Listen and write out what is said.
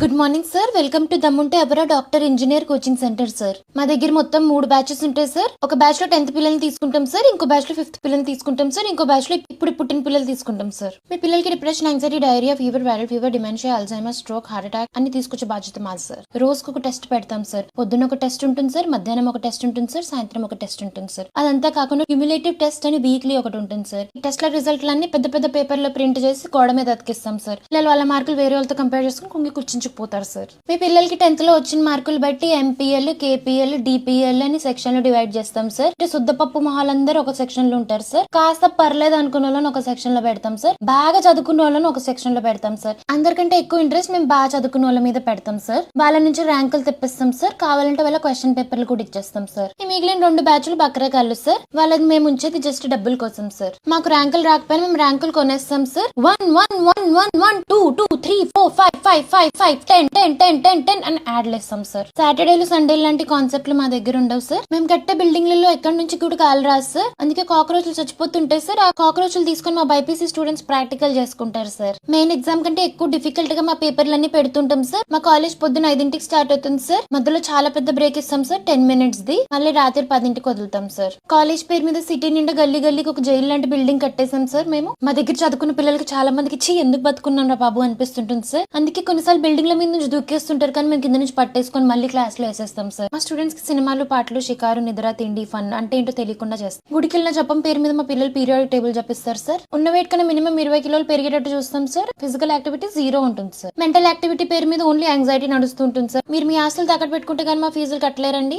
Good morning sir welcome to దమ్ముంటే అబరా doctor engineer coaching centre sir మా దగ్గర మొత్తం మూడు బ్యాచెస్ ఉంటాయి సార్ ఒక బ్యాచ్లో టెన్త్ పిల్లల్ని తీసుకుంటాం సార్ ఇంకో బ్యాచ్లో ఫిఫ్త్ పిల్లల్ని తీసుకుంటాం సార్ ఇంకో బ్యాచ్లో ఇప్పుడు పుట్టిన పిల్లలు తీసుకుంటాం సార్ మీ పిల్లలకి depression anxiety diarrhoea fever viral fever dementia Alzheimer stroke heart attack అన్ని తీసుకొచ్చే బాధ్యత మాది సార్ రోజుకు ఒక టెస్ట్ పెడతాం సార్ పొద్దున్న ఒక టెస్ట్ ఉంటుంది సార్ మధ్యాహ్నం ఒక టెస్ట్ ఉంటుంది సార్ సాయంత్రం ఒక టెస్ట్ ఉంటుంది సార్ అదంతా కాకుండా క్యూములేటివ్ టెస్ట్ అని వీక్లీ ఒకటి ఉంటుంది సార్ ఈ టెస్ట్ల రిజల్ట్లన్నీ పెద్ద పెద్ద పేపర్లో ప్రింట్ చేసి గోడ మీద అతికిస్తాం సార్ పిల్లలు వాళ్ళ మార్కులు వేరే వాళ్ళతో కంపేర్ చేసుకుని కుంగి కూర్చుంచుకుపోతారు సార్. మీ పిల్లలకి టెన్త్లో వచ్చిన మార్కులు బట్టి ఎంపీఎల్ కేపీఎల్ డిపిఎల్ అని సెక్షన్లో డివైడ్ చేస్తాం సార్. అంటే శుద్ధపప్పు మొహాలందరూ ఒక సెక్షన్లో ఉంటారు సార్. కాస్త పర్లేదు అనుకున్న వాళ్ళని ఒక సెక్షన్లో పెడతాం సార్. బాగా చదువుకున్న వాళ్ళని ఒక సెక్షన్లో పెడతాం సార్. అందరికంటే ఎక్కువ ఇంట్రెస్ట్ మేము బాగా చదువుకున్న వాళ్ళ మీద పెడతాం సార్. వాళ్ళ నుంచి ర్యాంకులు తెప్పిస్తాం సార్. కావాలంటే వాళ్ళ క్వశ్చన్ పేపర్లు కూడా ఇచ్చేస్తాం సార్. ఈ మిగిలిన రెండు బ్యాచ్లు బక్రకాళ్ళు సార్. వాళ్ళకి మేము ఉంచేది జస్ట్ డబ్బుల కోసం సార్. మాకు ర్యాంకులు రాకపోయినా మేము ర్యాంకులు కొనేస్తాం sir. One one one one one two two three four five five five five ten ten ten ten ten అని యాడ్లు ఇస్తాం సార్ సాటర్డేలు సండేలు లాంటి కాన్సెప్ట్లు మా దగ్గర ఉండవు సార్ మేము కట్టే బిల్డింగ్లలో ఎక్కడి నుంచి కూడా కాలు రాదు సార్ అందుకే కాక్రోచ్లు చచ్చిపోతుంటాయి సార్ ఆ కాక్రోచ్లు తీసుకొని మా బైపీసీ స్టూడెంట్స్ ప్రాక్టికల్ చేసుకుంటారు సార్ మెయిన్ ఎగ్జామ్ కంటే ఎక్కువ డిఫికల్ట్గా మా పేపర్లన్నీ పెడుతుంటాం సార్ మా కాలేజ్ పొద్దున ఐదింటికి స్టార్ట్ అవుతుంది సార్ మధ్యలో చాలా పెద్ద బ్రేక్ ఇస్తాం సార్ టెన్ మినిట్స్ ది. మళ్ళీ రాత్రి పదింటికి వదులుతాం సార్ కాలేజ్ పేరు మీద సిటీ నిండా గల్లీ గల్లీకి ఒక జైలు లాంటి బిల్డింగ్ కట్టేసాం సార్ మేము మా దగ్గర చదువుకున్న పిల్లలకి చాలా మందికి చీ ఎందుకు బతుకున్నాం రా బాబు అనిపిస్తుంటుంది సార్ అందుకే కొన్నిసార్లు బిల్డింగ్ల మీద నుంచి దూకేస్తుంటారు కానీ మేము కింద నుంచి పట్టేసుకొని మళ్ళీ క్లాస్లో వేసేస్తాం సార్ మా స్టూడెంట్స్కి సినిమాలు పాటలు షికారు నిద్ర తిండి ఫన్ అంటే ఏంటో తెలియకుండా చేస్తాం. గుడికి వెళ్ళిన జపం పేరు మీద మా పిల్లలు పీరియాడిక్ టేబుల్ చెప్పిస్తారు సార్ ఉన్న వెయిట్ కన్నా మినిమం ఇరవై కిలోలు పెరిగేటట్టు చూస్తాం సార్ ఫిజికల్ యాక్టివిటీ జీరో ఉంటుంది సార్ మెంటల్ యాక్టివిటీ పేరు మీద ఓన్లీ యాంగ్జైటీ నడుస్తూ ఉంటుంది సార్ మీరు మీ ఆస్తులు తాకట్టు పెట్టుకుంటే కానీ మా ఫీజులు కట్టలేరండి.